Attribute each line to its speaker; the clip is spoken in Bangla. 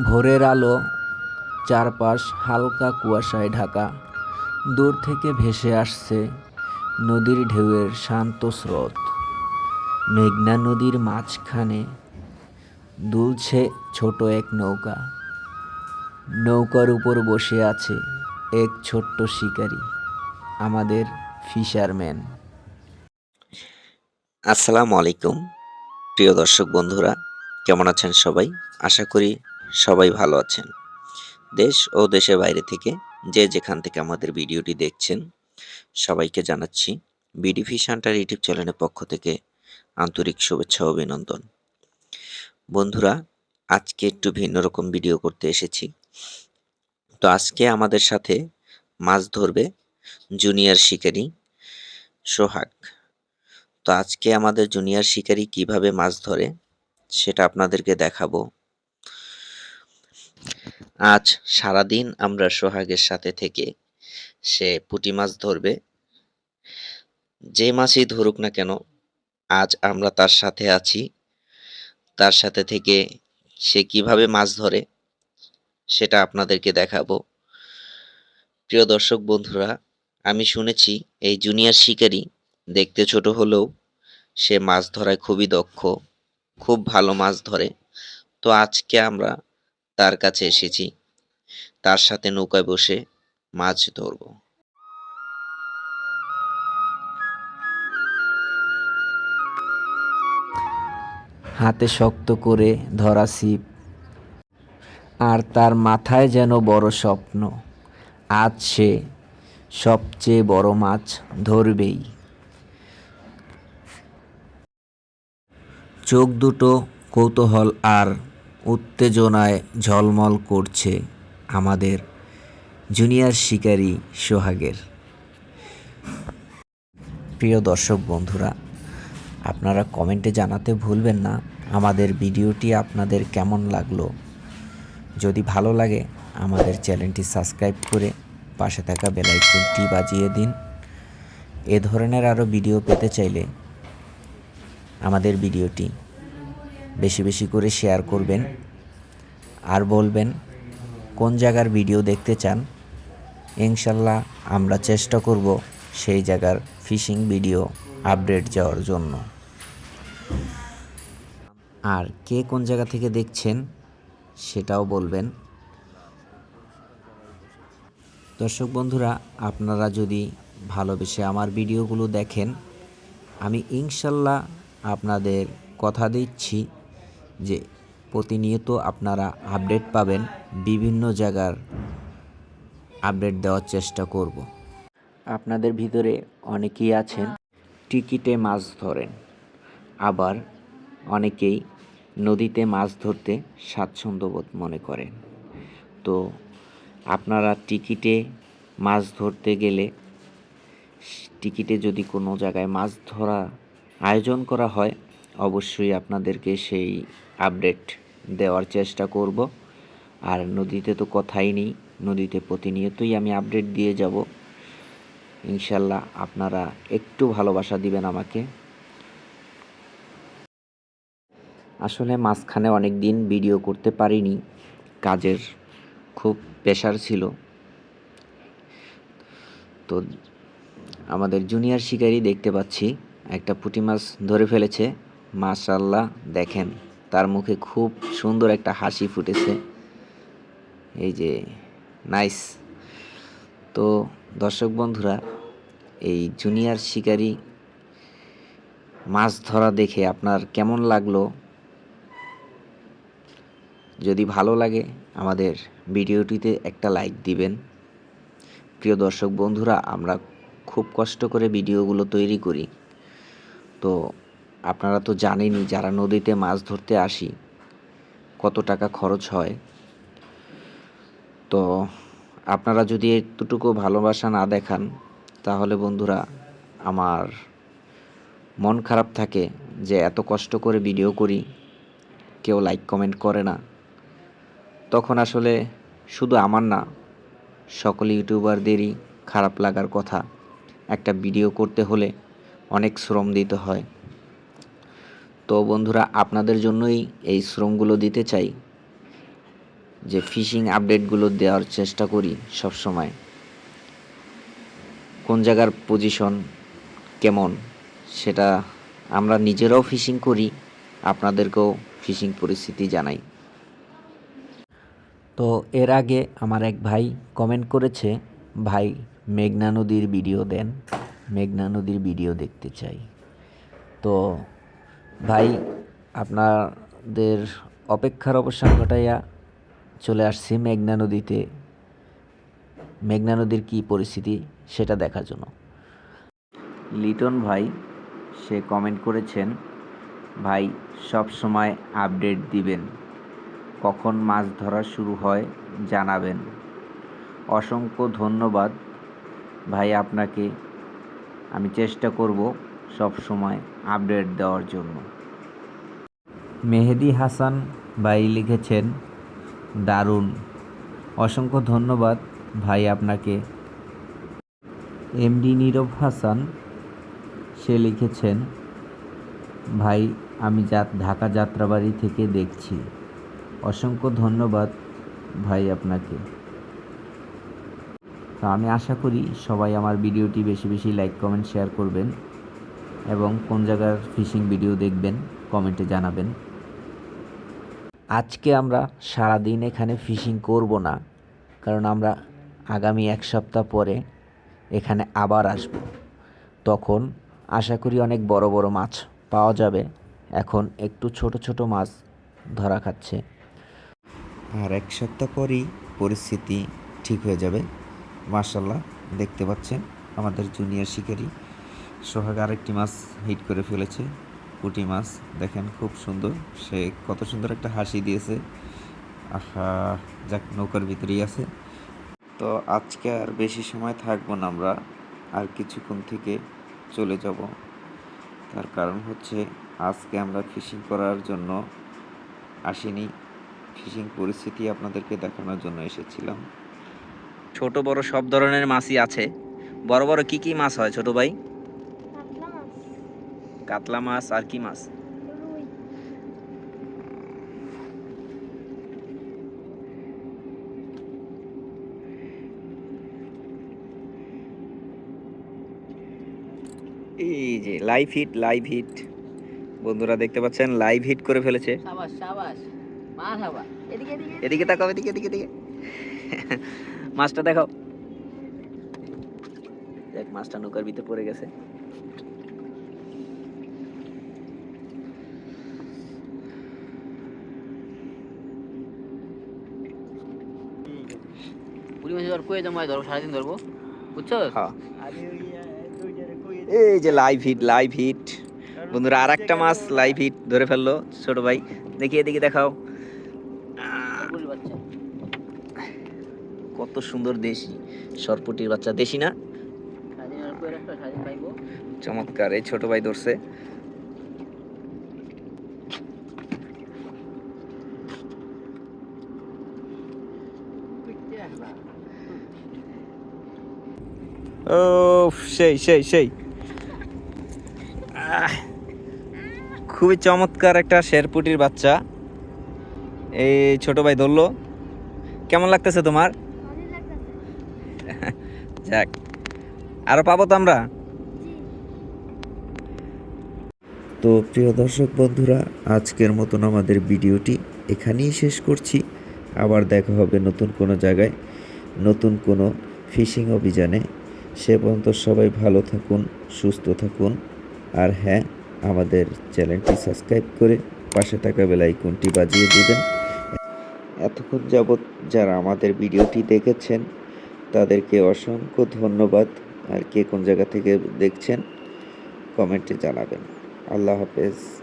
Speaker 1: ভোরের আলো, চারপাশ হালকা কুয়াশায় ঢাকা। দূর থেকে ভেসে আসছে নদীর ঢেউয়ের শান্ত স্রোত। মেঘনা নদীর মাঝখানে দুলছে ছোট এক নৌকা। নৌকার উপর বসে আছে এক ছোট্ট শিকারী, আমাদের ফিশারম্যান।
Speaker 2: আসসালামু আলাইকুম। প্রিয় দর্শক বন্ধুরা, কেমন আছেন সবাই? আশা করি সবাই ভালো আছেন। দেশ ও দেশের বাইরে থেকে যে যেখান থেকে আমাদের ভিডিওটি দেখছেন, সবাইকে জানাচ্ছি বিডি ফিশ হান্টার ইউটিউব চ্যানেলের পক্ষ থেকে আন্তরিক শুভেচ্ছা অভিনন্দন। বন্ধুরা, আজকে একটু ভিন্ন রকম ভিডিও করতে এসেছি। তো আজকে আমাদের সাথে মাছ ধরবে জুনিয়র শিকারী সোহাগ। তো আজকে আমাদের জুনিয়র শিকারী কীভাবে মাছ ধরে, সেটা আপনাদেরকে দেখাবো। আজ সারাদিন আমরা সোহাগের সাথে থেকে সে পুঁটি মাছ ধরবে। যে মাছই ধরুক না কেন, আজ আমরা তার সাথে আছি। তার সাথে থেকে সে কীভাবে মাছ ধরে, সেটা আপনাদেরকে দেখাবো। প্রিয় দর্শক বন্ধুরা, আমি শুনেছি এই জুনিয়র শিকারী দেখতে ছোট হলেও সে মাছ ধরায় খুবই দক্ষ, খুব ভালো মাছ ধরে। তো আজকে আমরা তার কাছে এসেছি। তার সাথে নৌকায় বসে মাছ ধরবো।
Speaker 1: হাতে শক্ত করে ধরা ছিপ, আর তার মাথায় যেন বড় স্বপ্ন। আজ সে সবচেয়ে বড় মাছ ধরবেই। চোখ দুটো কৌতূহল আর উত্তেজনায় ঝলমল করছে আমাদের জুনিয়র শিকারী সোহাগের। প্রিয় দর্শক বন্ধুরা, আপনারা কমেন্টে জানাতে ভুলবেন না, আমাদের ভিডিওটি আপনাদের কেমন লাগল? যদি ভালো লাগে, আমাদের চ্যানেলটি সাবস্ক্রাইব করে পাশে থাকা বেলাইকনটি বাজিয়ে দিন। এ ধরনের আরও ভিডিও পেতে চাইলে আমাদের ভিডিওটি বেশি বেশি করে শেয়ার করবেন আর বলবেন কোন জায়গার ভিডিও দেখতে চান, ইনশাল্লাহ আমরা চেষ্টা করব সেই জায়গার ফিশিং ভিডিও আপডেট যাওয়ার জন্য। আর কে কোন জায়গা থেকে দেখছেন সেটাও বলবেন। দর্শক বন্ধুরা, আপনারা যদি ভালোবেসে আমার ভিডিওগুলো দেখেন, আমি ইনশাল্লাহ আপনাদের কথা দিচ্ছি। যে প্রতিনিয়ত আপনারা আপডেট পাবেন বিভিন্ন জায়গার আপডেট দেওয়ার চেষ্টা করব। আপনাদের ভিতরে অনেকেই আছেন, টিকিটে মাছ ধরেন। আবার অনেকেই নদীতে মাছ ধরতে স্বাচ্ছন্দ্যবোধ মনে করেন। তো আপনারা টিকিটে মাছ ধরতে গেলে টিকিটে যদি কোনো জায়গায় মাছ ধরা আয়োজন করা হয় অবশ্যই আপনাদেরকে সেই আপডেট দেওয়ার চেষ্টা করব। আর নদীতে তো কথাই নেই, নদীতে প্রতিনিয়তই আমি আপডেট দিয়ে যাব। ইনশাল্লাহ আপনারা একটু ভালোবাসা দিবেন আমাকে। আসলে মাঝখানে অনেক দিন ভিডিও করতে পারিনি, কাজের খুব প্রেশার ছিল। তো আমাদের জুনিয়র শিকারি দেখতে পাচ্ছি, একটা পুঁটি মাছ ধরে ফেলেছে। মাশাল্লাহ দেখেন। তার মুখে খুব সুন্দর একটা হাসি ফুটেছে। এই যে নাইস তো দর্শক বন্ধুরা, এই জুনিয়র শিকারি মাছ ধরা দেখে আপনার কেমন লাগল? যদি ভালো লাগে, আমাদের ভিডিওটিতে একটা লাইক দিবেন। প্রিয় দর্শক বন্ধুরা, আমরা খুব কষ্ট করে ভিডিওগুলো তৈরি করি। তো আপনারা তো জানেনই যারা নদীতে মাছ ধরতে আসি, কত টাকা খরচ হয়। তো আপনারা যদি এতটুকু ভালোবাসা না দেখান, তাহলে বন্ধুরা, আমার মন খারাপ থাকে যে এত কষ্ট করে ভিডিও করি, কেউ লাইক কমেন্ট করে না। তখন আসলে শুধু আমার না, সকল ইউটিউবারদেরই খারাপ লাগার কথা। একটা ভিডিও করতে হলে অনেক শ্রম দিতে হয়। তো বন্ধুরা, আপনাদের জন্যই এই শ্রমগুলো দিতে চাই। যে ফিশিং আপডেটগুলো দেওয়ার চেষ্টা করি সব সময় কোন জায়গার পজিশন কেমন, সেটা আমরা নিজেরাও ফিশিং করি, আপনাদেরকেও ফিশিং পরিস্থিতি জানাই। তো এর আগে আমার এক ভাই কমেন্ট করেছে, ভাই, মেঘনা নদীর ভিডিও দেন, মেঘনা নদীর ভিডিও দেখতে চাই। তো ভাই, আপনাদের অপেক্ষার অবসান ঘটাইয়া চলে আসছি মেঘনা নদীতে। মেঘনা নদীর কী পরিস্থিতি সেটা দেখার জন্য। লিটন ভাই, সে কমেন্ট করেছেন, ভাই, সব সময় আপডেট দিবেন। কখন মাছ ধরা শুরু হয় জানাবেন। অসংখ্য ধন্যবাদ। ভাই, আপনাকে আমি চেষ্টা করব সব সময় আপডেট দেওয়ার জন্য। মেহেদি হাসান ভাই লিখেছেন, দারুণ। অসংখ্য ধন্যবাদ ভাই আপনাকে। এমডি নীরব হাসান, সে লিখেছেন, ভাই, আমি যা ঢাকা যাত্রাবাড়ি থেকে দেখছি। অসংখ্য ধন্যবাদ ভাই আপনাকে। তো আমি আশা করি সবাই আমার ভিডিওটি বেশি বেশি লাইক, কমেন্ট, শেয়ার করবেন এবং কোন জায়গার ফিশিং ভিডিও দেখবেন, কমেন্টে জানাবেন। আজকে আমরা সারাদিন এখানে ফিশিং করব না, কারণ আমরা আগামী এক সপ্তাহ পরে এখানে আবার আসব। তখন আশা করি অনেক বড় বড় মাছ পাওয়া যাবে। এখন একটু ছোট ছোট মাছ ধরা খাচ্ছে। আর এক সপ্তাহ পরই পরিস্থিতি ঠিক হয়ে যাবে। মার্শাল্লাহ দেখতে পাচ্ছেন আমাদের জুনিয়র শিকারি সোহাগ আরেকটি মাছ হিট করে ফেলেছে। পুঁটি মাছ, দেখেন খুব সুন্দর। সে কত সুন্দর একটা হাসি দিয়েছে। আহা, যাক, নৌকার ভিতরেই আছে। তো আজকে আর বেশি সময় থাকব না আমরা, আর কিছুক্ষণ থেকে চলে যাব। তার কারণ হচ্ছে, আজকে আমরা ফিশিং করার জন্য আসিনি। ফিশিং পরিস্থিতি আপনাদেরকে দেখানোর জন্য এসেছিলাম।
Speaker 2: ছোট বড় সব ধরনের মাছই আছে। বড় বড় কি কি মাছ হয় ছোট ভাই?
Speaker 3: কাতলা মাছ
Speaker 2: আর কি মাছ? এই যে লাইভ হিট লাইভ হিট বন্ধুরা দেখতে পাচ্ছেন লাইভ হিট করে ফেলেছে।
Speaker 4: এদিকে
Speaker 2: তাকাও এদিকে এদিকে এদিকে। মাছটা দেখাও। দেখ মাছটা নৌকার ভিতরে পড়ে গেছে।
Speaker 4: ধর কয়ে ধরবো সারাদিন ধরবো। বুঝছ?
Speaker 2: হ্যাঁ। এই যে লাইভ হিট লাইভ হিট বন্ধুরা আর একটা মাছ লাইভ হিট ধরে ফেলল ছোট ভাই। দেখি এদিকে দেখাও। কত সুন্দর দেশি সরপুটির বাচ্চা। দেশি না? চমৎকার এই ছোট ভাই ধরছে। ও, সেই সেই সেই। খুবই চমৎকার একটা শেরপুটির বাচ্চা। এই ছোট ভাই ধরলো। কেমন লাগতেছে তোমার? যাক, আরও পাবো তো আমরা?
Speaker 1: তো প্রিয় দর্শক বন্ধুরা, আজকের মতন আমাদের ভিডিওটি এখানেই শেষ করছি। আবার দেখা হবে নতুন কোনো জায়গায়, নতুন কোনো ফিশিং অভিযানে। সে পর্যন্ত সবাই ভালো থাকুন, সুস্থ থাকুন। আর হ্যাঁ আমাদের চ্যানেলটি সাবস্ক্রাইব করে পাশে থাকা বেল বাজিয়ে দিবেন। এতক্ষণ যাবৎ যারা আমাদের ভিডিওটি দেখেছেন, তাদেরকে অসংখ্য ধন্যবাদ। আর কে কোন জায়গা থেকে দেখছেন, কমেন্টে জানাবেন। আল্লাহ হাফেজ।